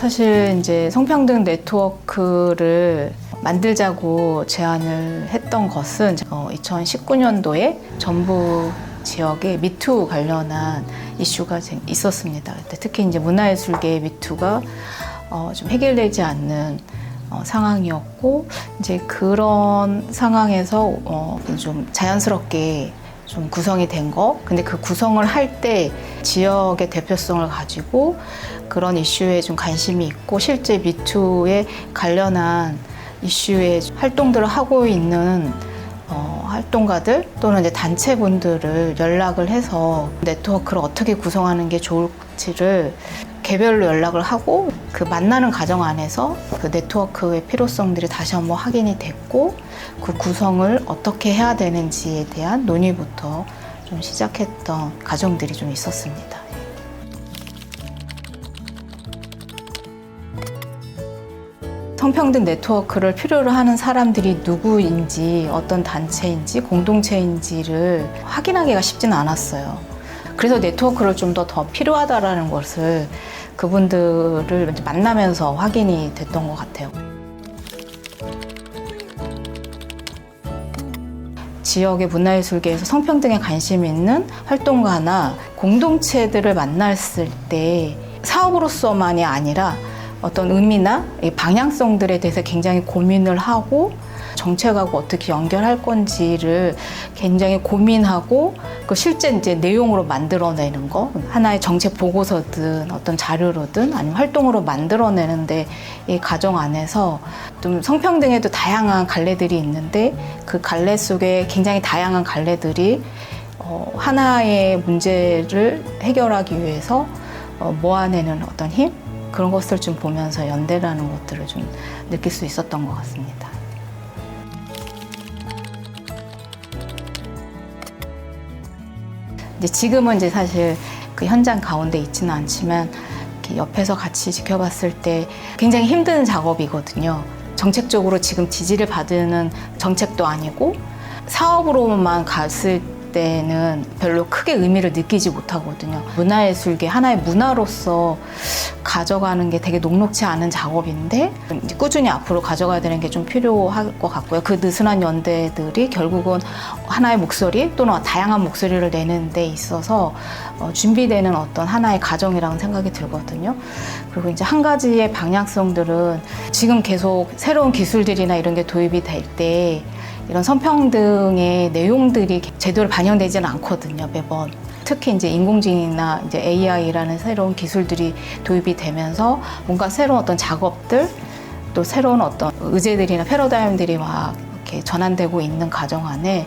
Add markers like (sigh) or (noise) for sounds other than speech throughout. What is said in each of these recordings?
사실 이제 성평등 네트워크를 만들자고 제안을 했던 것은 어, 2019년도에 전북 지역에 미투 관련한 이슈가 제- 있었습니다. 특히 이제 문화예술계의 미투가 어, 좀 해결되지 않는 어, 상황이었고 이제 그런 상황에서 어, 좀 자연스럽게 좀 구성이 된 거. 근데 그 구성을 할 때 지역의 대표성을 가지고 그런 이슈에 좀 관심이 있고 실제 미투에 관련한 이슈의 활동들을 하고 있는 어, 활동가들 또는 이제 단체분들을 연락을 해서 네트워크를 어떻게 구성하는 게 좋을지를 개별로 연락을 하고 그 만나는 과정 안에서 그 네트워크의 필요성들이 다시 한번 확인이 됐고 그 구성을 어떻게 해야 되는지에 대한 논의부터 좀 시작했던 과정들이 좀 있었습니다. 성평등 네트워크를 필요로 하는 사람들이 누구인지 어떤 단체인지 공동체인지를 확인하기가 쉽지는 않았어요. 그래서 네트워크를 좀 더 더 필요하다라는 것을 그분들을 만나면서 확인이 됐던 것 같아요. 지역의 문화예술계에서 성평등에 관심 있는 활동가나 공동체들을 만났을 때 사업으로서만이 아니라 어떤 의미나 이 방향성들에 대해서 굉장히 고민을 하고 정책하고 어떻게 연결할 건지를 굉장히 고민하고 그 실제 이제 내용으로 만들어내는 거 하나의 정책 보고서든 어떤 자료로든 아니면 활동으로 만들어내는데 이 과정 안에서 좀 성평등에도 다양한 갈래들이 있는데 그 갈래 속에 굉장히 다양한 갈래들이 어, 하나의 문제를 해결하기 위해서 어, 모아내는 어떤 힘 그런 것을 좀 보면서 연대라는 것들을 좀 느낄 수 있었던 것 같습니다. 이제 지금은 이제 사실 그 현장 가운데 있지는 않지만 옆에서 같이 지켜봤을 때 굉장히 힘든 작업이거든요. 정책적으로 지금 지지를 받는 정책도 아니고 사업으로만 갔을 때는 별로 크게 의미를 느끼지 못하거든요. 문화예술계 하나의 문화로서 가져가는 게 되게 녹록지 않은 작업인데 꾸준히 앞으로 가져가야 되는 게 좀 필요할 것 같고요. 그 느슨한 연대들이 결국은 하나의 목소리 또는 다양한 목소리를 내는 데 있어서 어, 준비되는 어떤 하나의 과정이라는 생각이 들거든요. 그리고 이제 한 가지의 방향성들은 지금 계속 새로운 기술들이나 이런 게 도입이 될때 이런 성평등의 내용들이 제대로 반영되지는 않거든요, 매번. 특히 이제 인공지능이나 이제 AI라는 새로운 기술들이 도입이 되면서 뭔가 새로운 어떤 작업들 또 새로운 어떤 의제들이나 패러다임들이 막 이렇게 전환되고 있는 과정 안에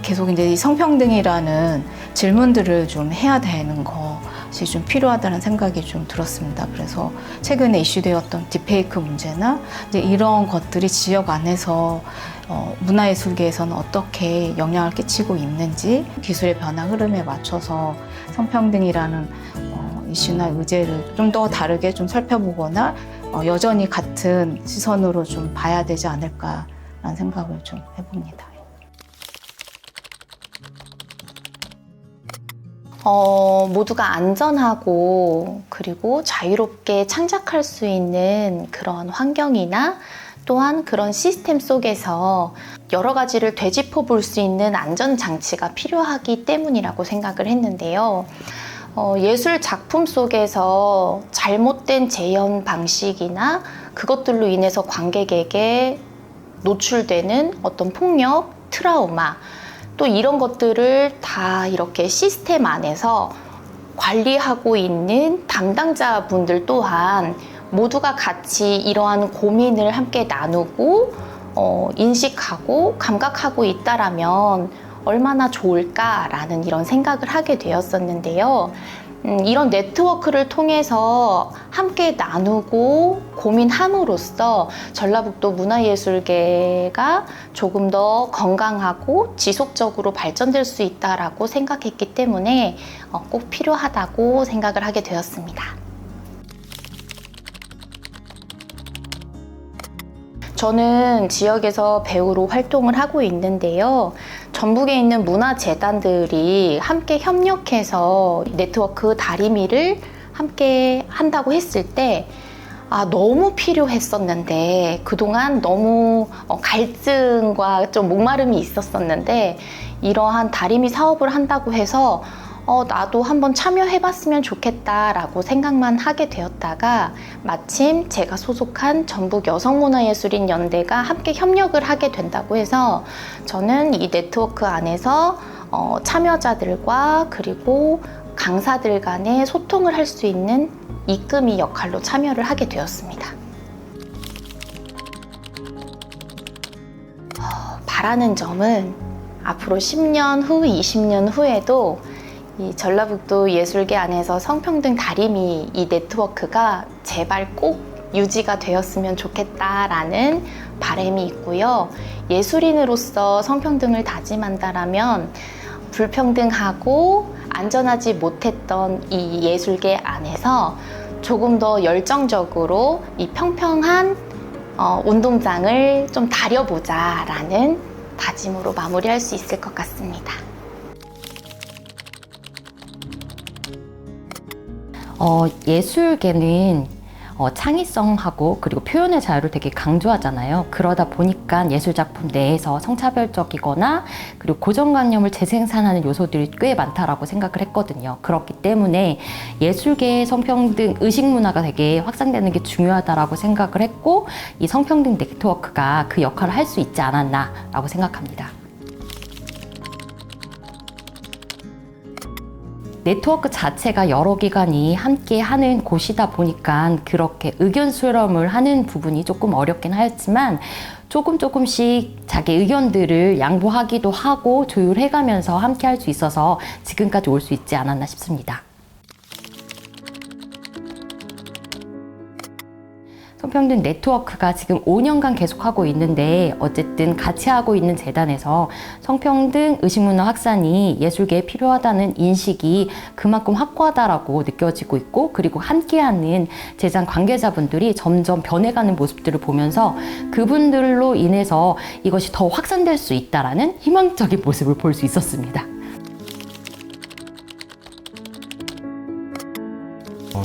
계속 이제 이 성평등이라는 질문들을 좀 해야 되는 것이 좀 필요하다는 생각이 좀 들었습니다. 그래서 최근에 이슈되었던 딥페이크 문제나 이제 이런 것들이 지역 안에서 어, 문화예술계에서는 어떻게 영향을 끼치고 있는지 기술의 변화 흐름에 맞춰서 성평등이라는 어, 이슈나 의제를 좀 더 다르게 좀 살펴보거나 어, 여전히 같은 시선으로 좀 봐야 되지 않을까라는 생각을 좀 해봅니다. 어, 모두가 안전하고 그리고 자유롭게 창작할 수 있는 그런 환경이나 또한 그런 시스템 속에서 여러 가지를 되짚어 볼 수 있는 안전 장치가 필요하기 때문이라고 생각을 했는데요. 어, 예술 작품 속에서 잘못된 재현 방식이나 그것들로 인해서 관객에게 노출되는 어떤 폭력, 트라우마, 또 이런 것들을 다 이렇게 시스템 안에서 관리하고 있는 담당자분들 또한 모두가 같이 이러한 고민을 함께 나누고 어, 인식하고 감각하고 있다라면 얼마나 좋을까라는 이런 생각을 하게 되었었는데요. 음, 이런 네트워크를 통해서 함께 나누고 고민함으로써 전라북도 문화예술계가 조금 더 건강하고 지속적으로 발전될 수 있다라고 생각했기 때문에 어, 꼭 필요하다고 생각을 하게 되었습니다. 저는 지역에서 배우로 활동을 하고 있는데요. 전북에 있는 문화재단들이 함께 협력해서 네트워크 다리미를 함께 한다고 했을 때 아, 너무 필요했었는데, 그동안 너무 어, 갈증과 좀 목마름이 있었었는데, 이러한 다리미 사업을 한다고 해서, 어, 나도 한번 참여해봤으면 좋겠다라고 생각만 하게 되었다가, 마침 제가 소속한 전북 여성문화예술인 연대가 함께 협력을 하게 된다고 해서, 저는 이 네트워크 안에서 어, 참여자들과 그리고 강사들 간의 소통을 할 수 있는 이끌이 역할로 참여를 하게 되었습니다. 어, 바라는 점은 앞으로 10년 후, 20년 후에도 이 전라북도 예술계 안에서 성평등 다리미 이 네트워크가 제발 꼭 유지가 되었으면 좋겠다라는 바람이 있고요. 예술인으로서 성평등을 다짐한다라면 불평등하고 안전하지 못했던 이 예술계 안에서 조금 더 열정적으로 이 평평한 어, 운동장을 좀 다려보자라는 다짐으로 마무리할 수 있을 것 같습니다. 어, 예술계는 어, 창의성하고 그리고 표현의 자유를 되게 강조하잖아요. 그러다 보니까 예술 작품 내에서 성차별적이거나 그리고 고정관념을 재생산하는 요소들이 꽤 많다라고 생각을 했거든요. 그렇기 때문에 예술계의 성평등 의식 문화가 되게 확산되는 게 중요하다라고 생각을 했고 이 성평등 네트워크가 그 역할을 할 수 있지 않았나라고 생각합니다. 네트워크 자체가 여러 기관이 함께 하는 곳이다 보니까 그렇게 의견 수렴을 하는 부분이 조금 어렵긴 하였지만 조금 조금씩 자기 의견들을 양보하기도 하고 조율해가면서 함께 할 수 있어서 지금까지 올 수 있지 않았나 싶습니다. 성평등 네트워크가 지금 5년간 계속하고 있는데 어쨌든 같이 하고 있는 재단에서 성평등 의식문화 확산이 예술계에 필요하다는 인식이 그만큼 확고하다라고 느껴지고 있고 그리고 함께하는 재단 관계자분들이 점점 변해가는 모습들을 보면서 그분들로 인해서 이것이 더 확산될 수 있다라는 희망적인 모습을 볼 수 있었습니다.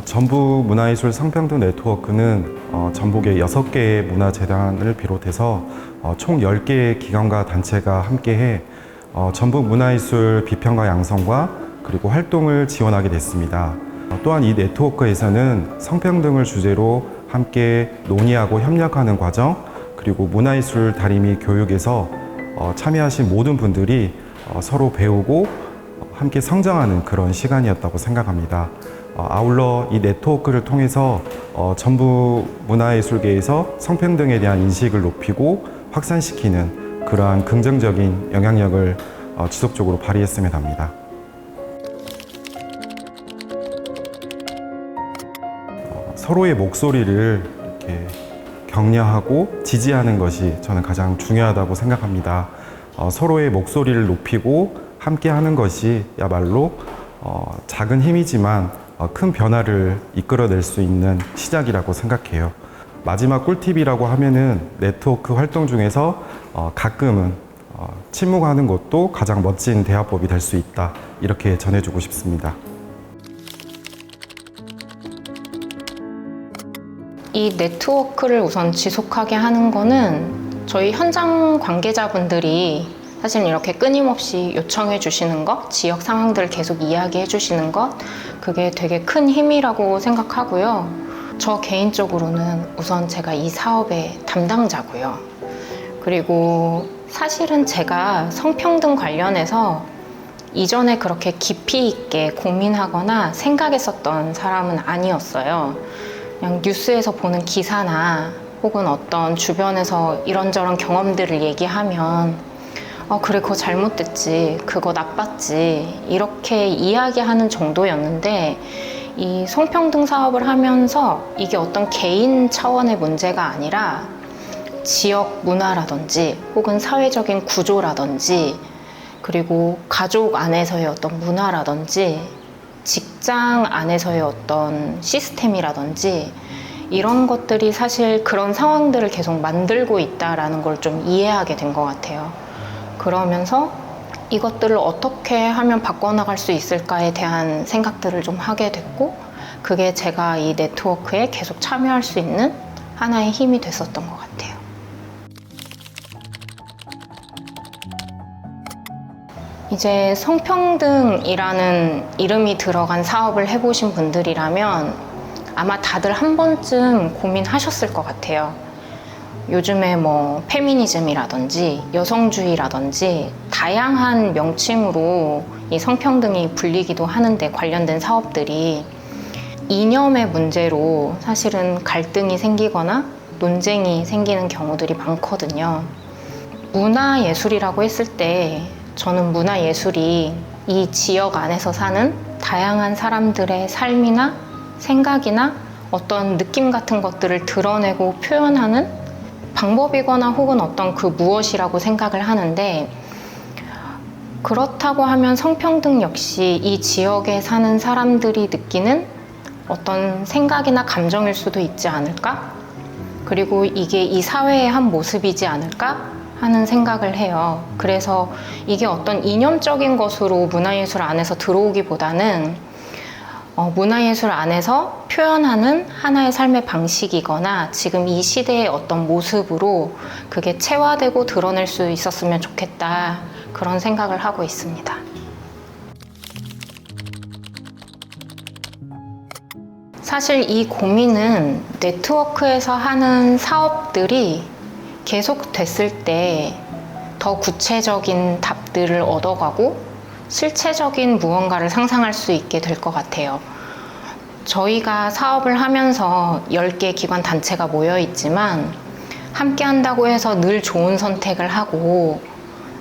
전북 문화예술 성평등 네트워크는 어, 전북의 6개의 문화재단을 비롯해서 어, 총 10개의 기관과 단체가 함께해 어, 전북 문화예술 비평과 양성과 그리고 활동을 지원하게 됐습니다. 어, 또한 이 네트워크에서는 성평등을 주제로 함께 논의하고 협력하는 과정 그리고 문화예술 다리미 교육에서 어, 참여하신 모든 분들이 어, 서로 배우고 어, 함께 성장하는 그런 시간이었다고 생각합니다. 어, 아울러 이 네트워크를 통해서 어, 전북 문화예술계에서 성평등에 대한 인식을 높이고 확산시키는 그러한 긍정적인 영향력을 어, 지속적으로 발휘했으면 합니다. 어, 서로의 목소리를 이렇게 격려하고 지지하는 것이 저는 가장 중요하다고 생각합니다. 어, 서로의 목소리를 높이고 함께 하는 것이야말로 어, 작은 힘이지만 어, 큰 변화를 이끌어낼 수 있는 시작이라고 생각해요. 마지막 꿀팁이라고 하면은 네트워크 활동 중에서 어, 가끔은 어, 침묵하는 것도 가장 멋진 대화법이 될 수 있다. 이렇게 전해주고 싶습니다. 이 네트워크를 우선 지속하게 하는 거는 저희 현장 관계자분들이 사실 이렇게 끊임없이 요청해 주시는 것, 지역 상황들을 계속 이야기해 주시는 것, 그게 되게 큰 힘이라고 생각하고요. 저 개인적으로는 우선 제가 이 사업의 담당자고요. 그리고 사실은 제가 성평등 관련해서 이전에 그렇게 깊이 있게 고민하거나 생각했었던 사람은 아니었어요. 그냥 뉴스에서 보는 기사나 혹은 어떤 주변에서 이런저런 경험들을 얘기하면 어, 그래, 그거 잘못됐지. 그거 나빴지. 이렇게 이야기하는 정도였는데, 이 성평등 사업을 하면서 이게 어떤 개인 차원의 문제가 아니라 지역 문화라든지 혹은 사회적인 구조라든지 그리고 가족 안에서의 어떤 문화라든지 직장 안에서의 어떤 시스템이라든지 이런 것들이 사실 그런 상황들을 계속 만들고 있다라는 걸 좀 이해하게 된 것 같아요. 그러면서 이것들을 어떻게 하면 바꿔나갈 수 있을까에 대한 생각들을 좀 하게 됐고 그게 제가 이 네트워크에 계속 참여할 수 있는 하나의 힘이 됐었던 것 같아요. 이제 성평등이라는 이름이 들어간 사업을 해보신 분들이라면 아마 다들 한 번쯤 고민하셨을 것 같아요. 요즘에 뭐 페미니즘이라든지 여성주의라든지 다양한 명칭으로 이 성평등이 불리기도 하는데 관련된 사업들이 이념의 문제로 사실은 갈등이 생기거나 논쟁이 생기는 경우들이 많거든요. 문화예술이라고 했을 때 저는 문화예술이 이 지역 안에서 사는 다양한 사람들의 삶이나 생각이나 어떤 느낌 같은 것들을 드러내고 표현하는 방법이거나 혹은 어떤 그 무엇이라고 생각을 하는데 그렇다고 하면 성평등 역시 이 지역에 사는 사람들이 느끼는 어떤 생각이나 감정일 수도 있지 않을까? 그리고 이게 이 사회의 한 모습이지 않을까? 하는 생각을 해요. 그래서 이게 어떤 이념적인 것으로 문화예술 안에서 들어오기보다는 어, 문화예술 안에서 표현하는 하나의 삶의 방식이거나 지금 이 시대의 어떤 모습으로 그게 체화되고 드러낼 수 있었으면 좋겠다. 그런 생각을 하고 있습니다. 사실 이 고민은 네트워크에서 하는 사업들이 계속 됐을 때 더 구체적인 답들을 얻어가고 실체적인 무언가를 상상할 수 있게 될 것 같아요. 저희가 사업을 하면서 10개 기관 단체가 모여 있지만 함께 한다고 해서 늘 좋은 선택을 하고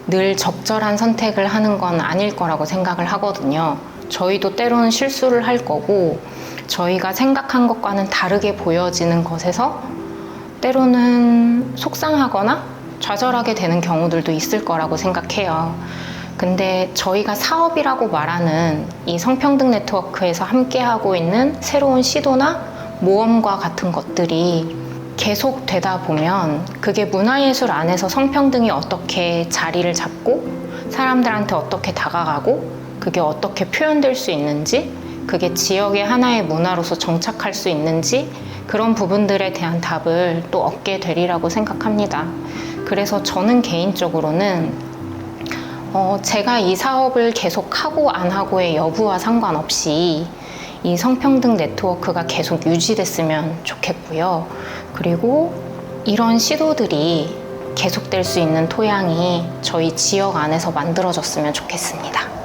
늘 적절한 선택을 하는 건 아닐 거라고 생각을 하거든요. 저희도 때로는 실수를 할 거고 저희가 생각한 것과는 다르게 보여지는 것에서 때로는 속상하거나 좌절하게 되는 경우들도 있을 거라고 생각해요. 근데 저희가 사업이라고 말하는 이 성평등 네트워크에서 함께하고 있는 새로운 시도나 모험과 같은 것들이 계속 되다 보면 그게 문화예술 안에서 성평등이 어떻게 자리를 잡고 사람들한테 어떻게 다가가고 그게 어떻게 표현될 수 있는지 그게 지역의 하나의 문화로서 정착할 수 있는지 그런 부분들에 대한 답을 또 얻게 되리라고 생각합니다. 그래서 저는 개인적으로는 어, 제가 이 사업을 계속 하고 안 하고의 여부와 상관없이 이 성평등 네트워크가 계속 유지됐으면 좋겠고요. 그리고 이런 시도들이 계속될 수 있는 토양이 저희 지역 안에서 만들어졌으면 좋겠습니다.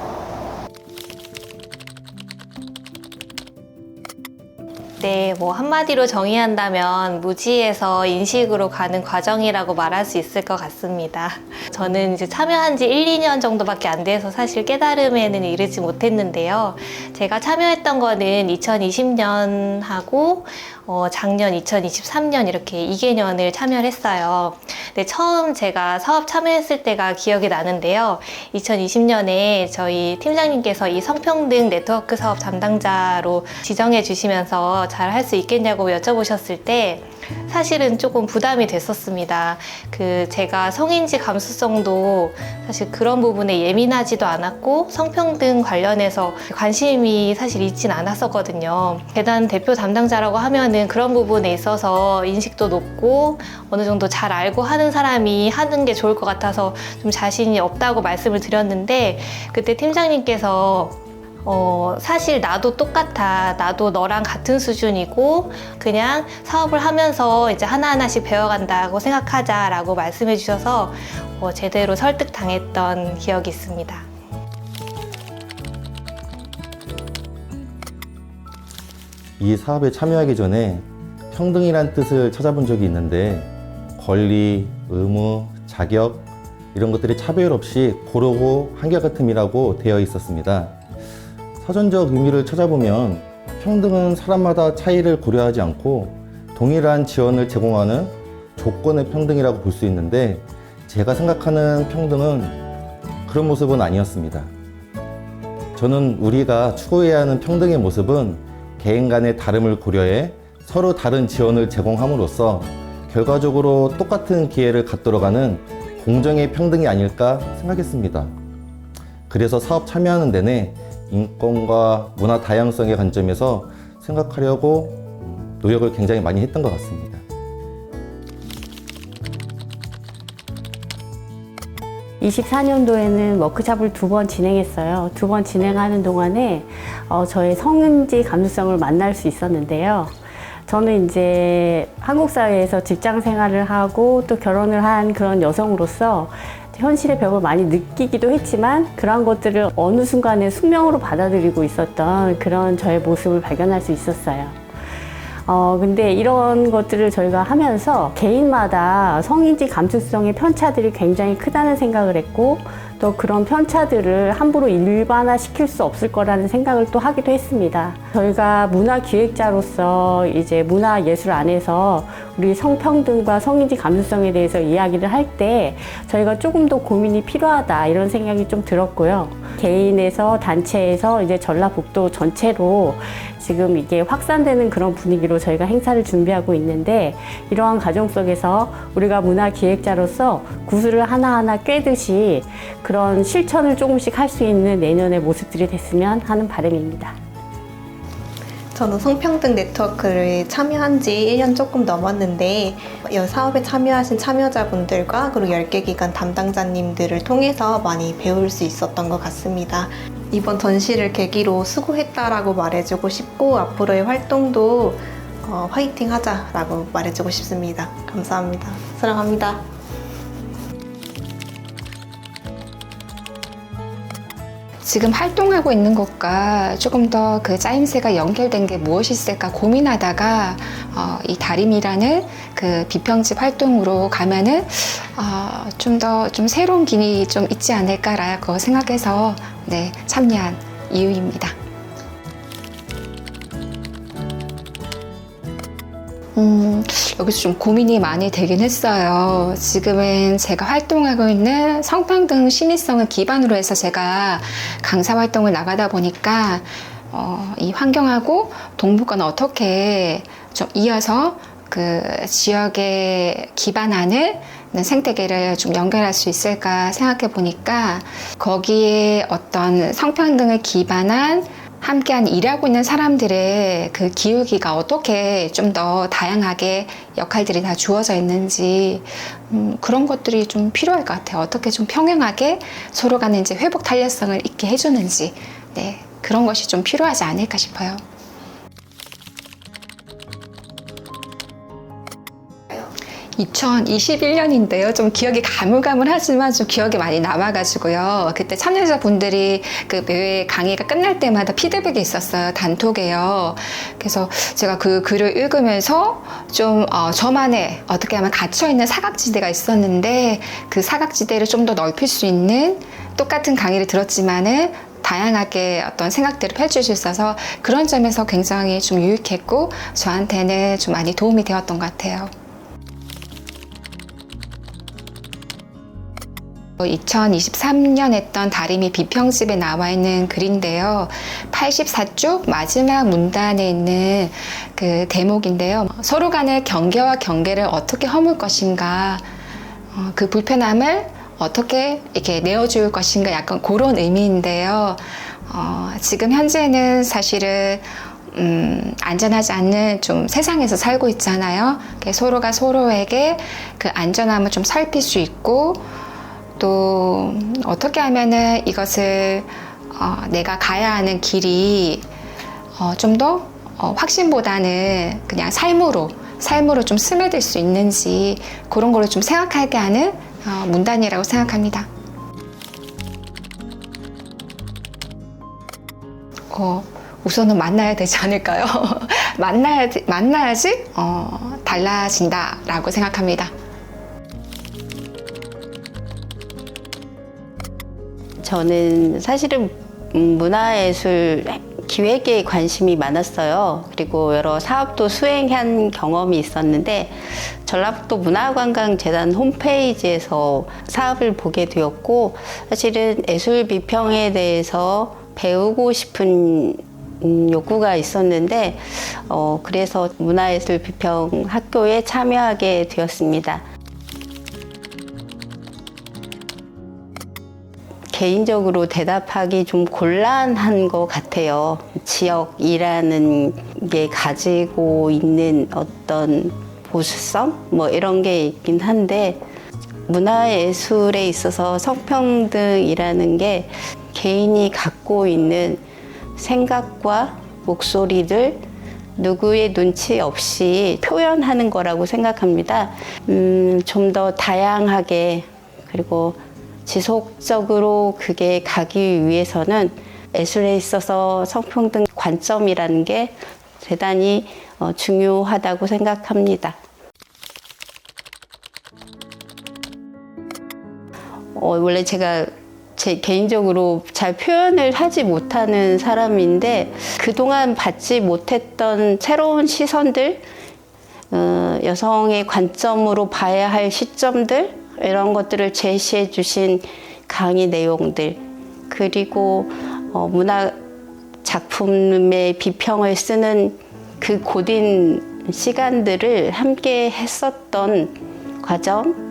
네, 뭐 한마디로 정의한다면 무지에서 인식으로 가는 과정이라고 말할 수 있을 것 같습니다. 저는 이제 참여한 지 1, 2년 정도밖에 안 돼서 사실 깨달음에는 이르지 못했는데요. 제가 참여했던 거는 2020년 하고 어, 작년 2023년 이렇게 2개년을 참여를 했어요. 근데 처음 제가 사업 참여했을 때가 기억이 나는데요. 2020년에 저희 팀장님께서 이 성평등 네트워크 사업 담당자로 지정해 주시면서 잘 할 수 있겠냐고 여쭤보셨을 때 사실은 조금 부담이 됐었습니다. 그 제가 성인지 감수성도 사실 그런 부분에 예민하지도 않았고 성평등 관련해서 관심이 사실 있진 않았었거든요. 계단 대표 담당자라고 하면은 그런 부분에 있어서 인식도 높고 어느 정도 잘 알고 하는 사람이 하는 게 좋을 것 같아서 좀 자신이 없다고 말씀을 드렸는데 그때 팀장님께서 어, 사실 나도 똑같아. 나도 너랑 같은 수준이고, 그냥 사업을 하면서 이제 하나하나씩 배워간다고 생각하자라고 말씀해 주셔서 어, 제대로 설득 당했던 기억이 있습니다. 이 사업에 참여하기 전에 평등이란 뜻을 찾아본 적이 있는데 권리, 의무, 자격 이런 것들이 차별 없이 고르고 한결같음이라고 되어 있었습니다. 사전적 의미를 찾아보면 평등은 사람마다 차이를 고려하지 않고 동일한 지원을 제공하는 조건의 평등이라고 볼 수 있는데 제가 생각하는 평등은 그런 모습은 아니었습니다. 저는 우리가 추구해야 하는 평등의 모습은 개인 간의 다름을 고려해 서로 다른 지원을 제공함으로써 결과적으로 똑같은 기회를 갖도록 하는 공정의 평등이 아닐까 생각했습니다. 그래서 사업 참여하는 내내 인권과 문화 다양성의 관점에서 생각하려고 노력을 굉장히 많이 했던 것 같습니다. 24년도에는 워크샵을 두 번 진행했어요. 두 번 진행하는 동안에 어, 저의 성인지 감수성을 만날 수 있었는데요. 저는 이제 한국 사회에서 직장 생활을 하고 또 결혼을 한 그런 여성으로서 현실의 벽을 많이 느끼기도 했지만 그러한 것들을 어느 순간에 숙명으로 받아들이고 있었던 그런 저의 모습을 발견할 수 있었어요. 어, 근데 이런 것들을 저희가 하면서 개인마다 성인지 감수성의 편차들이 굉장히 크다는 생각을 했고 또 그런 편차들을 함부로 일반화 시킬 수 없을 거라는 생각을 또 하기도 했습니다. 저희가 문화 기획자로서 이제 문화 예술 안에서 우리 성평등과 성인지 감수성에 대해서 이야기를 할 때 저희가 조금 더 고민이 필요하다 이런 생각이 좀 들었고요. 개인에서 단체에서 이제 전라북도 전체로 지금 이게 확산되는 그런 분위기로 저희가 행사를 준비하고 있는데 이러한 과정 속에서 우리가 문화 기획자로서 구슬을 하나하나 꿰듯이 그런 실천을 조금씩 할 수 있는 내년의 모습들이 됐으면 하는 바람입니다. 저는 성평등 네트워크를 참여한 지 1년 조금 넘었는데 이 사업에 참여하신 참여자분들과 그리고 10개 기관 담당자님들을 통해서 많이 배울 수 있었던 것 같습니다. 이번 전시를 계기로 수고했다라고 말해주고 싶고 앞으로의 활동도 어, 화이팅 하자라고 말해주고 싶습니다. 감사합니다. 사랑합니다. 지금 활동하고 있는 것과 조금 더 그 짜임새가 연결된 게 무엇이 있을까 고민하다가 어, 이 다림이라는 그 비평집 활동으로 가면은 어, 좀더 좀 새로운 길이 좀 있지 않을까라고 생각해서 네, 참여한 이유입니다. 음, 여기서 좀 고민이 많이 되긴 했어요. 지금은 제가 활동하고 있는 성평 등 시민성을 기반으로 해서 제가 강사 활동을 나가다 보니까 어, 이 환경하고 동북아는 어떻게 좀 이어서 그 지역에 기반하는 생태계를 좀 연결할 수 있을까 생각해 보니까 거기에 어떤 성평등을 기반한 함께한 일하고 있는 사람들의 그 기울기가 어떻게 좀 더 다양하게 역할들이 다 주어져 있는지 음, 그런 것들이 좀 필요할 것 같아요. 어떻게 좀 평행하게 서로 간에 이제 회복 탄력성을 있게 해주는지 네, 그런 것이 좀 필요하지 않을까 싶어요. 2021년인데요. 좀 기억이 가물가물하지만 좀 기억이 많이 남아가지고요. 그때 참여자분들이 그 매회 강의가 끝날 때마다 피드백이 있었어요. 단톡에요. 그래서 제가 그 글을 읽으면서 좀 어, 저만의 어떻게 하면 갇혀있는 사각지대가 있었는데 그 사각지대를 좀 더 넓힐 수 있는 똑같은 강의를 들었지만은 다양하게 어떤 생각들을 펼칠 수 있어서 그런 점에서 굉장히 좀 유익했고 저한테는 좀 많이 도움이 되었던 것 같아요. 2023년 했던 다리미 비평집에 나와 있는 글인데요. 84쪽 마지막 문단에 있는 그 대목인데요. 서로 간의 경계와 경계를 어떻게 허물 것인가, 어, 그 불편함을 어떻게 이렇게 내어줄 것인가 약간 그런 의미인데요. 어, 지금 현재는 사실은 음, 안전하지 않는 좀 세상에서 살고 있잖아요. 서로가 서로에게 그 안전함을 좀 살필 수 있고, 또 어떻게 하면은 이것을 어, 내가 가야 하는 길이 어, 좀더 어, 확신보다는 그냥 삶으로 삶으로 좀 스며들 수 있는지 그런 거를 좀 생각하게 하는 어, 문단이라고 생각합니다. 어, 우선은 만나야 되지 않을까요? (laughs) 만나야지, 만나야지 어, 달라진다라고 생각합니다. 저는 사실은 음, 문화예술 기획에 관심이 많았어요. 그리고 여러 사업도 수행한 경험이 있었는데 전라북도 문화관광재단 홈페이지에서 사업을 보게 되었고 사실은 예술 비평에 대해서 배우고 싶은 음, 욕구가 있었는데 어, 그래서 문화예술 비평 학교에 참여하게 되었습니다. 개인적으로 대답하기 좀 곤란한 것 같아요. 지역이라는 게 가지고 있는 어떤 보수성? 뭐 이런 게 있긴 한데, 문화예술에 있어서 성평등이라는 게 개인이 갖고 있는 생각과 목소리를 누구의 눈치 없이 표현하는 거라고 생각합니다. 음, 좀 더 다양하게 그리고 지속적으로 그게 가기 위해서는 예술에 있어서 성평 등 관점이라는 게 대단히 어, 중요하다고 생각합니다. 어, 원래 제가 제 개인적으로 잘 표현을 하지 못하는 사람인데 그동안 받지 못했던 새로운 시선들, 어, 여성의 관점으로 봐야 할 시점들 이런 것들을 제시해 주신 강의 내용들 그리고 어, 문화 작품의 비평을 쓰는 그 고된 시간들을 함께 했었던 과정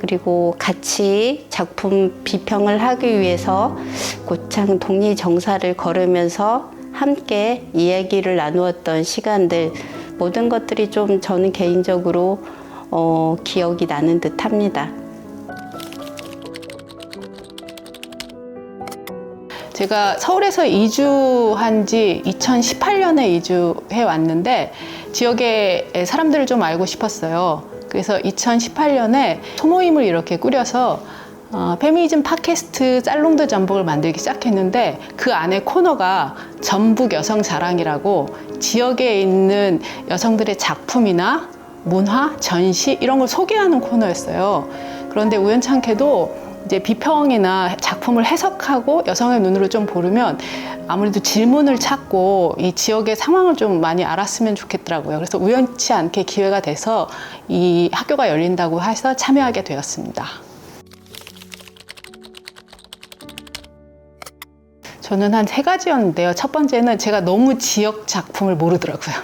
그리고 같이 작품 비평을 하기 위해서 고창 독립 정사를 걸으면서 함께 이야기를 나누었던 시간들 모든 것들이 좀 저는 개인적으로 어, 기억이 나는 듯 합니다. 제가 서울에서 이주한 지 2018년에 이주해 왔는데 지역의 사람들을 좀 알고 싶었어요. 그래서 2018년에 소모임을 이렇게 꾸려서 어, 페미니즘 팟캐스트 짤롱드 전북을 만들기 시작했는데 그 안에 코너가 전북 여성 자랑이라고 지역에 있는 여성들의 작품이나 문화, 전시 이런 걸 소개하는 코너였어요. 그런데 우연찮게도 이제 비평이나 작품을 해석하고 여성의 눈으로 좀 보려면 아무래도 질문을 찾고 이 지역의 상황을 좀 많이 알았으면 좋겠더라고요. 그래서 우연치 않게 기회가 돼서 이 학교가 열린다고 해서 참여하게 되었습니다. 저는 한 세 가지였는데요. 첫 번째는 제가 너무 지역 작품을 모르더라고요.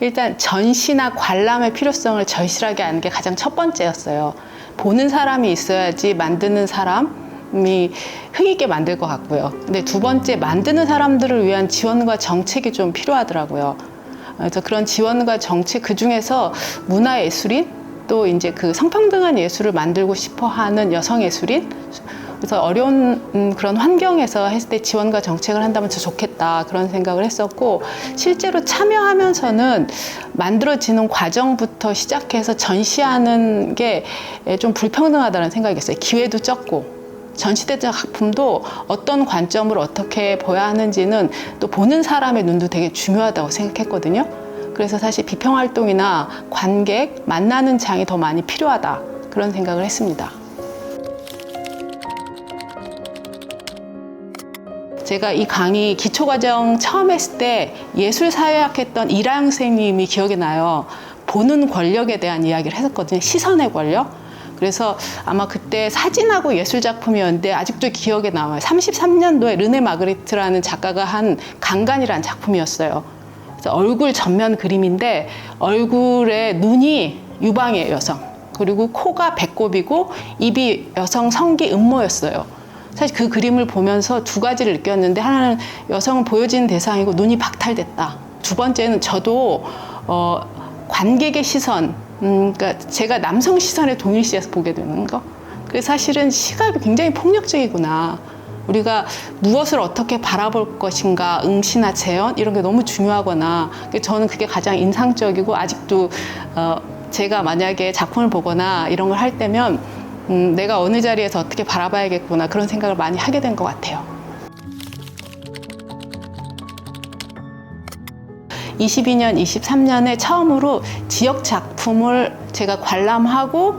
일단 전시나 관람의 필요성을 절실하게 아는 게 가장 첫 번째였어요. 보는 사람이 있어야지 만드는 사람이 흥있게 만들 것 같고요. 근데 두 번째, 만드는 사람들을 위한 지원과 정책이 좀 필요하더라고요. 그래서 그런 지원과 정책 그 중에서 문화 예술인 또 이제 그 성평등한 예술을 만들고 싶어 하는 여성 예술인 그래서 어려운 음, 그런 환경에서 했을 때 지원과 정책을 한다면 더 좋겠다 그런 생각을 했었고 실제로 참여하면서는 만들어지는 과정부터 시작해서 전시하는 게 좀 불평등하다는 생각이 있어요. 기회도 적고 전시대적 작품도 어떤 관점으로 어떻게 보야 하는지는 또 보는 사람의 눈도 되게 중요하다고 생각했거든요. 그래서 사실 비평 활동이나 관객 만나는 장이 더 많이 필요하다 그런 생각을 했습니다. 제가 이 강의 기초과정 처음 했을 때 예술사회학 했던 이라영 선생님이 기억이 나요. 보는 권력에 대한 이야기를 했었거든요. 시선의 권력. 그래서 아마 그때 사진하고 예술 작품이었는데 아직도 기억에 남아요. 33년도에 르네 마그리트라는 작가가 한 강간이라는 작품이었어요. 그래서 얼굴 전면 그림인데 얼굴에 눈이 유방이에요, 여성. 그리고 코가 배꼽이고 입이 여성 성기 음모였어요. 사실 그 그림을 보면서 두 가지를 느꼈는데 하나는 여성은 보여지는 대상이고 눈이 박탈됐다. 두 번째는 저도 어, 관객의 시선, 음, 그러니까 제가 남성 시선에 동일시해서 보게 되는 거. 그래서 사실은 시각이 굉장히 폭력적이구나. 우리가 무엇을 어떻게 바라볼 것인가, 응시나 재현 이런 게 너무 중요하거나 저는 그게 가장 인상적이고 아직도 어, 제가 만약에 작품을 보거나 이런 걸 할 때면 음, 내가 어느 자리에서 어떻게 바라봐야겠구나 그런 생각을 많이 하게 된 것 같아요. 22년, 23년에 처음으로 지역 작품을 제가 관람하고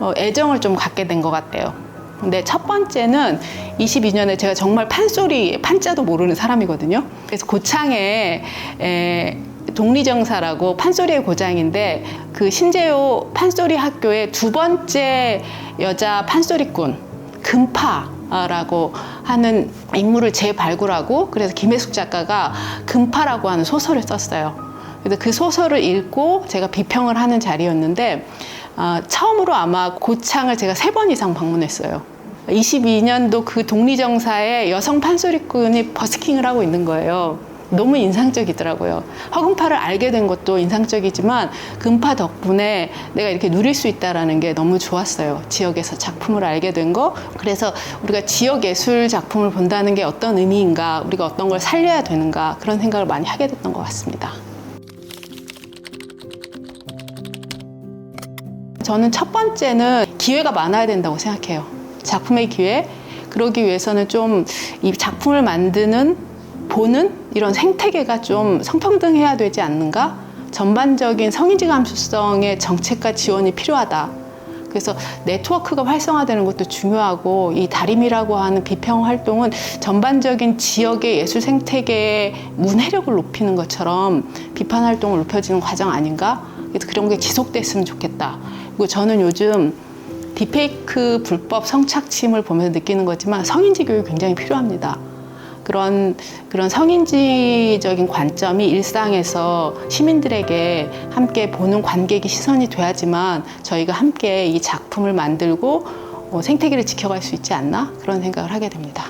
어, 애정을 좀 갖게 된 것 같아요. 근데 첫 번째는 22년에 제가 정말 판소리, 판자도 모르는 사람이거든요. 그래서 고창에 에, 독리정사라고 판소리의 고장인데 그 신재호 판소리 학교의 두 번째 여자 판소리꾼 금파라고 하는 인물을 재발굴하고 그래서 김혜숙 작가가 금파라고 하는 소설을 썼어요. 그래서 그 소설을 읽고 제가 비평을 하는 자리였는데 어, 처음으로 아마 고창을 제가 세 번 이상 방문했어요. 22년도 그 독리정사에 여성 판소리꾼이 버스킹을 하고 있는 거예요. 너무 인상적이더라고요. 허금파를 알게 된 것도 인상적이지만 금파 덕분에 내가 이렇게 누릴 수 있다라는 게 너무 좋았어요. 지역에서 작품을 알게 된 거. 그래서 우리가 지역 예술 작품을 본다는 게 어떤 의미인가, 우리가 어떤 걸 살려야 되는가 그런 생각을 많이 하게 됐던 것 같습니다. 저는 첫 번째는 기회가 많아야 된다고 생각해요. 작품의 기회. 그러기 위해서는 좀 이 작품을 만드는, 보는 이런 생태계가 좀 성평등해야 되지 않는가? 전반적인 성인지 감수성의 정책과 지원이 필요하다. 그래서 네트워크가 활성화되는 것도 중요하고 이 다림이라고 하는 비평 활동은 전반적인 지역의 예술 생태계의 문해력을 높이는 것처럼 비판 활동을 높여지는 과정 아닌가? 그래서 그런 게 지속됐으면 좋겠다. 그리고 저는 요즘 디페이크 불법 성착취를 보면서 느끼는 거지만 성인지 교육이 굉장히 필요합니다. 그런 그런 성인지적인 관점이 일상에서 시민들에게 함께 보는 관객의 시선이 돼야지만 저희가 함께 이 작품을 만들고 어, 생태계를 지켜갈 수 있지 않나 그런 생각을 하게 됩니다.